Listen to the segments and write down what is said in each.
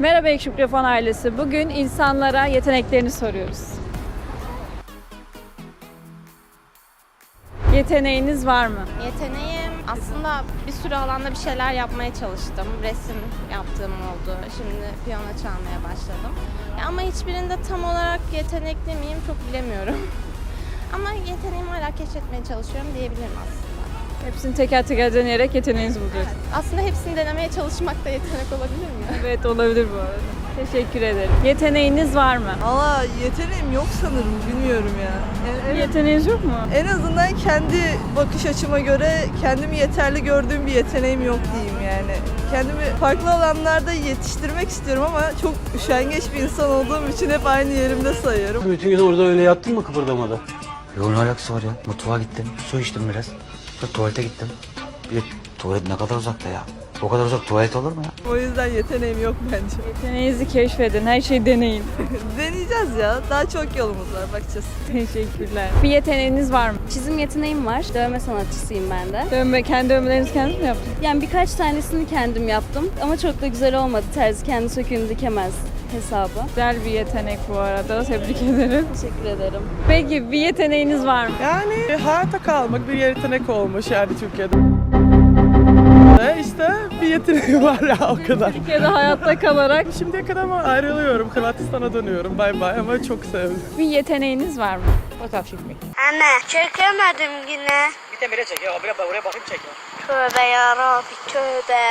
Merhaba Ekşi Mikrofon ailesi. Bugün insanlara yeteneklerini soruyoruz. Yeteneğiniz var mı? Yeteneğim aslında bir sürü alanda bir şeyler yapmaya çalıştım. Resim yaptığım oldu. Şimdi piyano çalmaya başladım. Ama hiçbirinde tam olarak yetenekli miyim çok bilemiyorum. Ama yeteneğimi hala keşfetmeye çalışıyorum diyebilirim aslında. Hepsini teker teker deneyerek yeteneğinizi bulacaksınız. Aslında hepsini denemeye çalışmak da yetenek olabilir mi? Evet olabilir bu arada. Teşekkür ederim. Yeteneğiniz var mı? Valla yeteneğim yok sanırım bilmiyorum ya. En, en- yeteneğiniz yok mu? en azından kendi bakış açıma göre kendimi yeterli gördüğüm bir yeteneğim yok diyeyim yani. Kendimi farklı alanlarda yetiştirmek istiyorum ama çok üşengeç bir insan olduğum için hep aynı yerimde sayıyorum. Bütün gün orada öyle yattın mı kıpırdamadan? Yo ne alakası var ya? Mutfağa gittim, su içtim biraz. Sonra tuvalete gittim. Bir de tuvalet ne kadar uzakta ya? O kadar uzak tuvalet olur mu ya? O yüzden yeteneğim yok bence. Yeteneğinizi keşfedin. Her şeyi deneyin. Deneyeceğiz ya. Daha çok yolumuz var bakacağız. Teşekkürler. Bir yeteneğiniz var mı? Çizim yeteneğim var. Dövme sanatçısıyım ben de. Dövme, kendi dövmelerinizi kendiniz mi yaptınız? Yani birkaç tanesini kendim yaptım ama çok da güzel olmadı. Terzi kendi söküğünü dikemez hesabı. Güzel bir yetenek bu arada. Tebrik ederim. Teşekkür ederim. Peki bir yeteneğiniz var mı? Yani hayatta kalmak bir yetenek olmuş yani Türkiye'de. İşte bir yeteneği var ya o kadar. Türkiye'de hayatta kalarak Şimdiye kadar ama ayrılıyorum. Hırvatistan'a dönüyorum. Bay bay ama çok sevdim. bir yeteneğiniz var mı? Fotoğraf çekmek. Anne çekemedim yine. Bir de bire çekiyor. Buraya, buraya bakayım çekiyor. Tövbe yarabbi tövbe.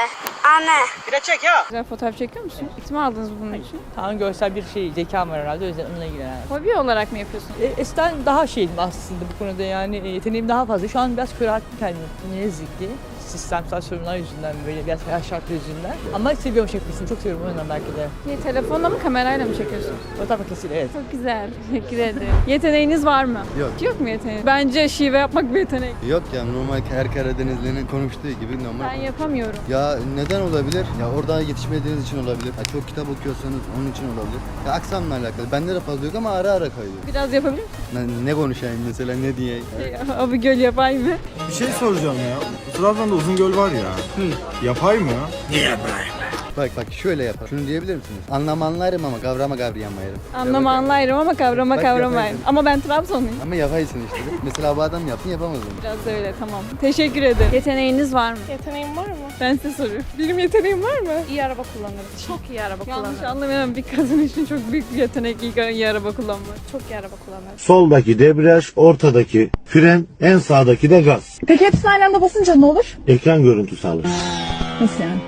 Anne. Bir de çek ya. Güzel fotoğraf çekiyor musun? Eğitim aldınız bunun için. Tamam görsel bir şey zekam var herhalde o yüzden onunla ilgilenen. Hobi olarak mı yapıyorsunuz? E, eskiden daha şeydim aslında bu konuda yani e, yeteneğim daha fazla. Şu an biraz körelttim kendimi ne yazık ki. Sistemsel sorunlar yüzünden böyle biraz hayat şartları yüzünden. Ama seviyorum çekmesini çok seviyorum o yüzden belki de. Niye, telefonla mı kamerayla mı çekiyorsunuz? Fotoğraf makinesiyle evet. Çok güzel. Teşekkür ederim. Yeteneğiniz var mı? Yok. Yok mu yeteneğiniz? Bence şive yapmak bir yetenek. Yok ya normal her Karadenizli'nin konuştuğu gibi normal. Ben yapamıyorum. Ya neden olabilir? Ya orada yetişmediğiniz için olabilir. Ya çok kitap okuyorsanız onun için olabilir. Ya aksanla alakalı. Bende de fazla yok ama ara ara kayıyor. Biraz yapabilir misin? Ne, ne konuşayım mesela ne diye. Şey, Abi göl yapay mı? Bir şey soracağım ya. Trabzon'da Uzungöl var ya. Yapay mı? Bak bak şöyle yapar. Şunu diyebilir misiniz? Anlam anlarım ama kavrama kavrayamayırım. Anlama anlayırım ama kavrama Bak, kavramayırım. yaparsın. Ama ben Trabzonluyum. Ama yapaysın işte. Mesela bu adam yaptın yapamaz onu. Biraz öyle tamam. Teşekkür ederim. Yeteneğiniz var mı? Yeteneğim var mı? Ben size soruyorum. Benim yeteneğim var mı? İyi araba kullanırım. Çok iyi araba Yanlış kullanırım. anlamayalım. Bir kadın için çok büyük bir yetenek iyi, iyi araba kullanmak. Çok iyi araba kullanırım. Soldaki debriyaj, ortadaki fren, en sağdaki de gaz. Peki hepsini aynı anda basınca ne olur? Ekran görüntüsü alır. Nasıl yani?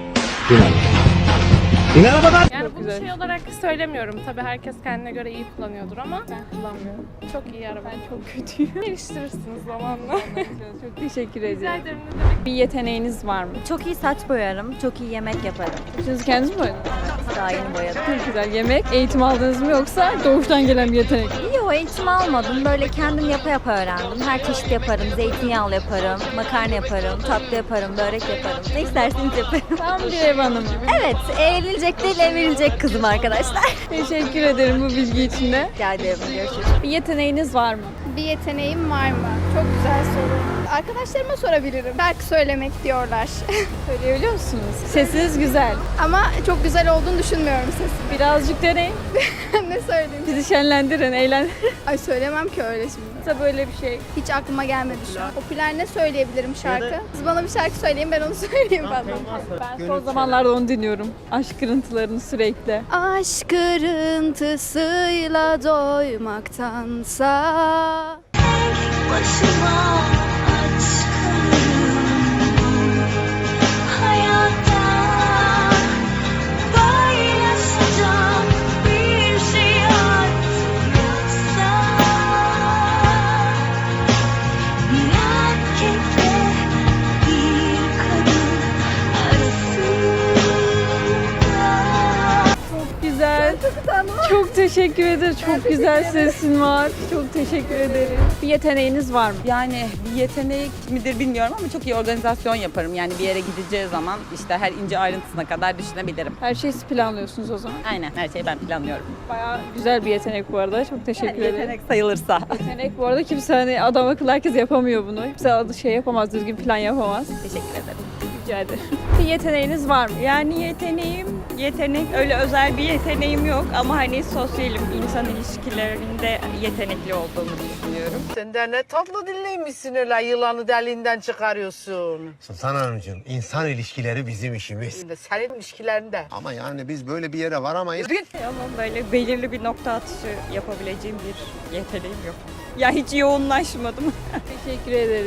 İn arabadan! Yani bunu şey olarak söylemiyorum. Tabii herkes kendine göre iyi kullanıyordur ama Ben kullanmıyorum. çok iyi araba. Ben çok kötüyüm. Geliştirirsiniz zamanla. çok teşekkür Rica ederim. ederim ne demek. Bir yeteneğiniz var mı? Çok iyi saç boyarım, çok iyi yemek yaparım. Siz kendiniz mi boyadınız? Daha yeni boyadım. Çok güzel. Yemek eğitim aldınız mı yoksa doğuştan gelen bir yetenek? mi? Yok eğitim almadım. Böyle kendim yapa yapa öğrendim. Her çeşit yaparım. Zeytinyağlı yaparım, makarna yaparım, tatlı yaparım, börek yaparım. Ne isterseniz yaparım. Tam bir ev hanımı. Evet, evlenilecek değil evlenilecek kızım arkadaşlar. Teşekkür ederim bu bilgi için de. Rica ederim, görüşürüz. Bir yeteneğiniz var mı? Bir yeteneğim var mı? Çok güzel soru. Arkadaşlarıma sorabilirim. Şarkı söylemek diyorlar. Söyleyebiliyor musunuz? Sesiniz güzel. Ama çok güzel olduğunu düşünmüyorum sesim. Birazcık deneyin. ne söyleyeyim? Bizi şenlendirin, eğlendirin. Ay söylemem ki öyle şimdi. Yoksa böyle bir şey. Hiç aklıma gelmedi şu an. Popüler ne söyleyebilirim şarkı? Siz bana bir şarkı söyleyin ben onu söyleyeyim falan. Ben son zamanlarda onu dinliyorum. Aşk kırıntılarını sürekli. Aşk kırıntısıyla doymaktansa Başıma teşekkür ederim. Çok güzel sesin var. Çok teşekkür ederim. Bir yeteneğiniz var mı? Yani bir yetenek midir bilmiyorum ama çok iyi organizasyon yaparım. Yani bir yere gideceği zaman işte her ince ayrıntısına kadar düşünebilirim. Her şeyi siz planlıyorsunuz o zaman. Aynen her şeyi ben planlıyorum. Bayağı güzel bir yetenek bu arada. Çok teşekkür Yani ederim. yetenek sayılırsa. Yetenek bu arada kimse hani adam akıllı herkes yapamıyor bunu. Kimse adı şey yapamaz, düzgün plan yapamaz. Teşekkür ederim. Rica ederim. Bir yeteneğiniz var mı? Yani yeteneğim yetenek öyle özel bir yeteneğim yok ama hani sosyalim, insan ilişkilerinde yetenekli olduğumu düşünüyorum. Sen de ne tatlı dinleymişsin öyle yılanı deliğinden çıkarıyorsun. Sultan Hanımcığım insan ilişkileri bizim işimiz. Senin ilişkilerinde. Ama yani biz böyle bir yere varamayız. Ama böyle belirli bir nokta atışı yapabileceğim bir yeteneğim yok. Ya hiç yoğunlaşmadım. Teşekkür ederiz.